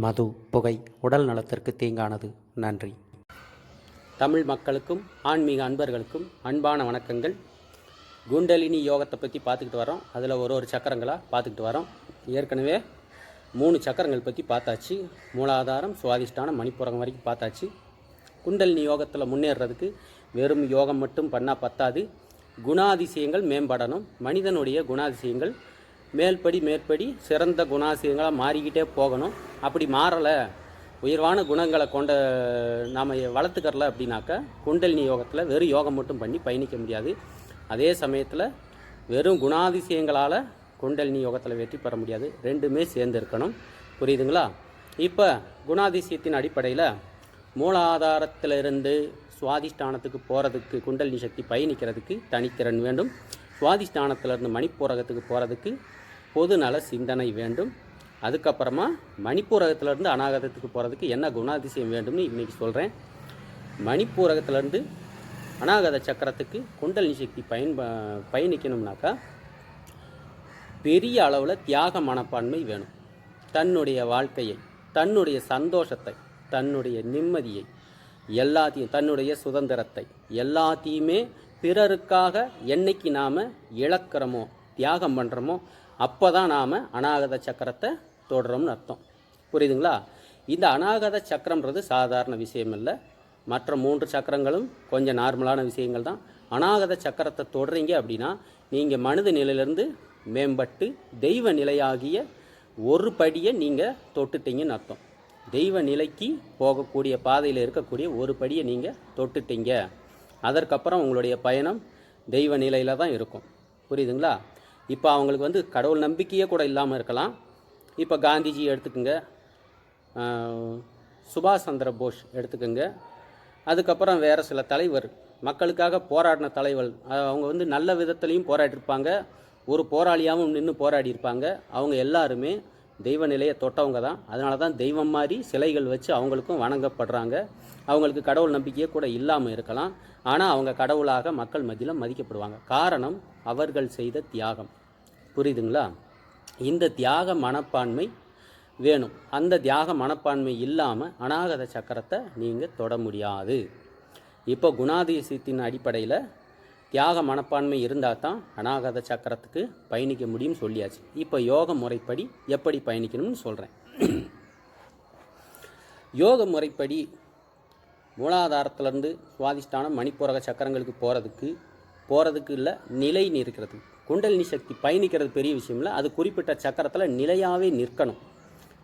மது புகை உடல் நலத்திற்கு தீங்கானது. நன்றி. தமிழ் மக்களுக்கும் ஆன்மீக அன்பர்களுக்கும் அன்பான வணக்கங்கள். குண்டலினி யோகத்தை பற்றி பார்த்துக்கிட்டு வரோம். அதில் ஒரு ஒரு சக்கரங்களாக பார்த்துக்கிட்டு வரோம். ஏற்கனவே மூணு சக்கரங்கள் பற்றி பார்த்தாச்சு. மூலாதாரம் சுவாதிஷ்டானம் மணிப்புறம் வரைக்கும் பார்த்தாச்சு. குண்டலினி யோகத்தில் முன்னேறதுக்கு வெறும் யோகம் மட்டும் பண்ணால் பத்தாது. குணாதிசயங்கள் மேம்படணும். மனிதனுடைய குணாதிசயங்கள் மேல்படி மேற்படி சிறந்த குணாதிசயங்களாக மாறிக்கிட்டே போகணும். அப்படி மாறலை உயர்வான குணங்களை கொண்ட நாம் வளர்த்துக்கறல அப்படின்னாக்கா குண்டலினி யோகத்தில் வெறும் யோகம் மட்டும் பண்ணி பயணிக்க முடியாது. அதே சமயத்தில் வெறும் குணாதிசயங்களால் குண்டலினி யோகத்தில் வெற்றி பெற முடியாது. ரெண்டுமே சேர்ந்து இருக்கணும் புரியுதுங்களா? இப்போ குணாதிசயத்தின் அடிப்படையில் மூலாதாரத்திலிருந்து சுவாதிஷ்டானத்துக்கு போகிறதுக்கு குண்டலினி சக்தி பயணிக்கிறதுக்கு தனித்திறன் வேண்டும். சுவாதிஷ்டானத்திலேருந்து மணிப்பூரகத்துக்கு போகிறதுக்கு பொதுநல சிந்தனை வேண்டும். அதுக்கப்புறமா மணிப்பூரகத்திலேருந்து அநாகதத்துக்கு போகிறதுக்கு என்ன குணாதிசயம் வேண்டும்னு இன்றைக்கி சொல்கிறேன் மணிப்பூரகத்திலேருந்து அநாகத சக்கரத்துக்கு குண்டலினி சக்தி பயன் பயணிக்கணும்னாக்கா பெரிய அளவில் தியாக மனப்பான்மை வேணும். தன்னுடைய வாழ்க்கையை தன்னுடைய சந்தோஷத்தை தன்னுடைய நிம்மதியை எல்லாத்தையும் தன்னுடைய சுதந்திரத்தை எல்லாத்தையுமே பிறருக்காக என்னைக்கு நாம் இழக்கிறோமோ தியாகம் பண்ணுறோமோ அப்போ தான் நாம் அநாகத சக்கரத்தை தொடுறோம்னு அர்த்தம். புரியுதுங்களா? இந்த அநாகத சக்கரம்ன்றது சாதாரண விஷயம் இல்லை மற்ற மூன்று சக்கரங்களும் கொஞ்சம் நார்மலான விஷயங்கள் தான். அநாகத சக்கரத்தை தொடுறீங்க அப்படின்னா நீங்கள் மனித நிலையிலேருந்து மேம்பட்டு தெய்வ நிலையாகிய ஒரு படியை நீங்கள் தொட்டுட்டீங்கன்னு அர்த்தம். தெய்வ நிலைக்கு போகக்கூடிய பாதையில் இருக்கக்கூடிய ஒரு படியை நீங்கள் தொட்டுட்டீங்க. அதற்கப்புறம் உங்களுடைய பயணம் தெய்வ நிலையில் தான் இருக்கும். புரியுதுங்களா? இப்போ அவங்களுக்கு வந்து கடவுள் நம்பிக்கையே கூட இல்லாமல் இருக்கலாம். இப்போ காந்திஜி எடுத்துக்கோங்க. சுபாஷ் சந்திர போஸ் எடுத்துக்கோங்க. அதுக்கப்புறம் வேறு சில தலைவர் மக்களுக்காக போராடின தலைவர் அவங்க வந்து நல்ல விதத்துலேயும் போராடிருப்பாங்க ஒரு போராளியாகவும் நின்று போராடியிருப்பாங்க. அவங்க எல்லாருமே தெய்வ நிலையை தொட்டவங்க தான். அதனால தான் தெய்வம் மாதிரி சிலைகள் வச்சு அவங்களுக்கும் வணங்கப்படுறாங்க. அவங்களுக்கு கடவுள் நம்பிக்கையே கூட இல்லாமல் இருக்கலாம். ஆனால் அவங்க கடவுளாக மக்கள் மத்தியில் மதிக்கப்படுவாங்க. காரணம் அவர்கள் செய்த தியாகம். புரியுதுங்களா? இந்த தியாக மனப்பான்மை வேணும். அந்த தியாக மனப்பான்மை இல்லாமல் அநாகத சக்கரத்தை நீங்கள் தொட முடியாது. இப்போ குணாதிசயத்தின் அடிப்படையில் தியாக மனப்பான்மை இருந்தால் தான் அநாகத சக்கரத்துக்கு பயணிக்க முடியும்னு சொல்லியாச்சு. இப்போ யோக முறைப்படி எப்படி பயணிக்கணும்னு சொல்கிறேன் யோக முறைப்படி மூலாதாரத்திலேருந்து சுவாதிஷ்டானம் மணிப்பூரக சக்கரங்களுக்கு போகிறதுக்கு போகிறதுக்கு இல்லை நிலை நிற்கிறது. குண்டலினி சக்தி பயணிக்கிறது பெரிய விஷயம் இல்லை அது குறிப்பிட்ட சக்கரத்தில் நிலையாகவே நிற்கணும்.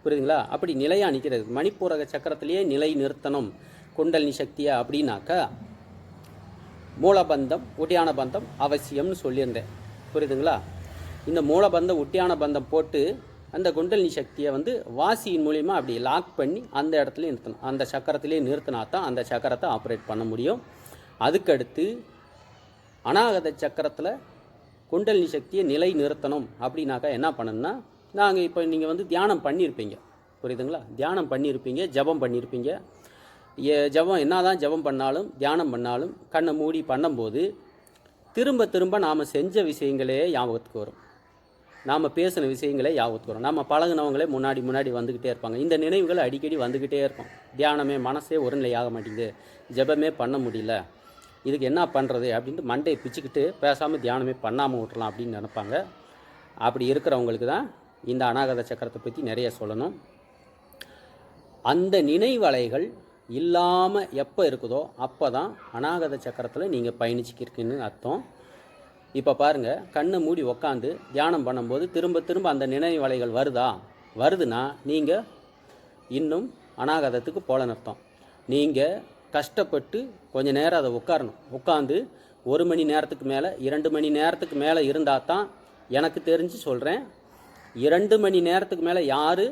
புரியுதுங்களா? அப்படி நிலையாக நிற்கிறது மணிப்பூரக சக்கரத்திலேயே நிலை நிறுத்தணும். குண்டலினி சக்தியை அப்படின்னாக்கா மூலபந்தம் ஒட்டியான பந்தம் அவசியம்னு சொல்லியிருந்தேன். புரியுதுங்களா? இந்த மூலபந்தம் ஒட்டியான பந்தம் போட்டு அந்த குண்டலினி சக்தியை வந்து வாசியின் மூலிமா அப்படி லாக் பண்ணி அந்த இடத்துல நிறுத்தணும். அந்த சக்கரத்திலே நிறுத்தினா தான் அந்த சக்கரத்தை ஆப்ரேட் பண்ண முடியும். அதுக்கடுத்து அநாகத சக்கரத்தில் குண்டலினி சக்தியை நிலை நிறுத்தணும் அப்படின்னாக்கா என்ன பண்ணணும்னா நாங்கள் இப்போ நீங்கள் வந்து தியானம் பண்ணியிருப்பீங்க புரியுதுங்களா? தியானம் பண்ணியிருப்பீங்க ஜபம் பண்ணியிருப்பீங்க எ- ஜபம் என்னதான் ஜபம் பண்ணாலும் தியானம் பண்ணாலும் கண்ணை மூடி பண்ணும்போது திரும்ப திரும்ப நாம் செஞ்ச விஷயங்களே ஞாபகத்துக்கு வரும். நாம் பேசின விஷயங்களே ஞாபகத்துக்கு வரும். நம்ம பழகுனவங்களே முன்னாடி முன்னாடி வந்துக்கிட்டே இருப்பாங்க. இந்த நினைவுகள் அடிக்கடி வந்துக்கிட்டே இருக்கும். தியானமே மனசே ஒருநிலையாக மாட்டேங்குது. ஜெபமே பண்ண முடியல. இதுக்கு என்ன பண்ணுறது அப்படின்ட்டு மண்டையை பிச்சுக்கிட்டு பேசாமல் தியானமே பண்ணாமல் விட்றலாம் அப்படின்னு நினைப்பாங்க. அப்படி இருக்கிறவங்களுக்கு தான் இந்த அநாகத சக்கரத்தை பற்றி நிறைய சொல்லணும். அந்த நினைவலைகள் இல்லாமல் எப்போ இருக்குதோ அப்போ தான் அநாகத சக்கரத்தில் நீங்கள் பயணிச்சுக்கிருக்குன்னு அர்த்தம். இப்போ பாருங்கள் கண்ணை மூடி உக்காந்து தியானம் பண்ணும்போது திரும்ப திரும்ப அந்த நினைவலைகள் வருதா? வருதுன்னா நீங்கள் இன்னும் அநாகதத்துக்கு போலன்னு அர்த்தம். நீங்கள் கஷ்டப்பட்டு கொஞ்சம் நேரம் அதை உட்காரணும் உட்காந்து ஒரு மணி நேரத்துக்கு மேலே இரண்டு மணி நேரத்துக்கு மேலே இருந்தால் தான் எனக்கு தெரிஞ்சு சொல்கிறேன் இரண்டு மணி நேரத்துக்கு மேலே யார்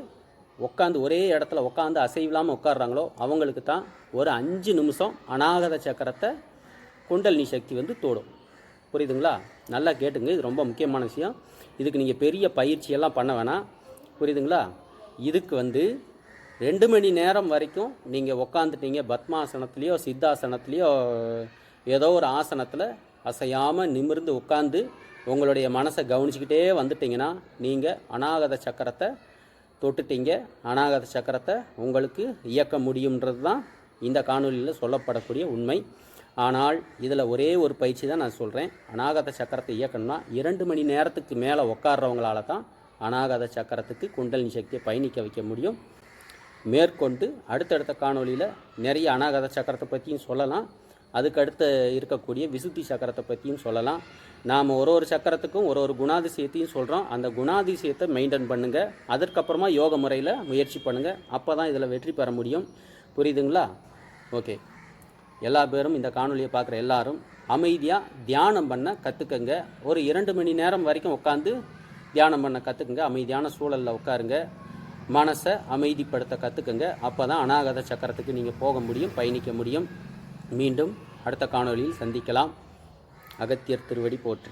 உட்காந்து ஒரே இடத்துல உட்காந்து அசைவில்லாமல் உட்காடுறாங்களோ அவங்களுக்கு தான் ஒரு அஞ்சு நிமிஷம் அநாகத சக்கரத்தை குண்டலினி சக்தி வந்து தோடும். புரியுதுங்களா? நல்லா கேட்டுங்க இது ரொம்ப முக்கியமான விஷயம். இதுக்கு நீங்கள் பெரிய பயிற்சியெல்லாம் பண்ண வேணாம். புரியுதுங்களா? இதுக்கு வந்து ரெண்டு மணி நேரம் வரைக்கும் நீங்கள் உக்காந்துட்டீங்க பத்மாசனத்துலேயோ சித்தாசனத்துலேயோ ஏதோ ஒரு ஆசனத்தில் அசையாமல் நிமிர்ந்து உட்காந்து உங்களுடைய மனசை கவனிச்சுக்கிட்டே வந்துட்டிங்கன்னா நீங்கள் அநாகத சக்கரத்தை தொட்டுட்டீங்க. அநாகத சக்கரத்தை உங்களுக்கு இயக்க முடியுன்றது தான் இந்த காணொலியில் சொல்லப்படக்கூடிய உண்மை. ஆனால் இதில் ஒரே ஒரு பயிற்சி தான் நான் சொல்கிறேன் அநாகத சக்கரத்தை இயக்கணும்னா இரண்டு மணி நேரத்துக்கு மேலே உட்கார்றவங்களால தான் அநாகத சக்கரத்துக்கு குண்டலினி சக்தியை பயணிக்க வைக்க முடியும். மேற்கொண்டு அடுத்தடுத்த காணொளியில் நிறைய அநாகத சக்கரத்தை பற்றியும் சொல்லலாம். அதுக்கடுத்து இருக்கக்கூடிய விசுத்தி சக்கரத்தை பற்றியும் சொல்லலாம். நாம் ஒரு ஒரு சக்கரத்துக்கும் ஒரு ஒரு குணாதிசயத்தையும் சொல்கிறோம் அந்த குணாதிசயத்தை மெயின்டைன் பண்ணுங்கள் அதற்கப்புறமா யோக முறையில் முயற்சி பண்ணுங்கள் அப்போ தான் இதில் வெற்றி பெற முடியும். புரியுதுங்களா? ஓகே. எல்லா பேரும் இந்த காணொலியை பார்க்குற எல்லாரும் அமைதியாக தியானம் பண்ண கற்றுக்கங்க ஒரு இரண்டு மணி நேரம் வரைக்கும் உட்காந்து தியானம் பண்ண கற்றுக்குங்க அமைதியான சூழலில் உட்காருங்க. மனசை அமைதிப்படுத்த கற்றுக்குங்க அப்போ தான் அநாகத சக்கரத்துக்கு நீங்கள் போக முடியும் பயணிக்க முடியும். மீண்டும் அடுத்த காணொளியில் சந்திக்கலாம். அகத்தியர் திருவடி போற்றி.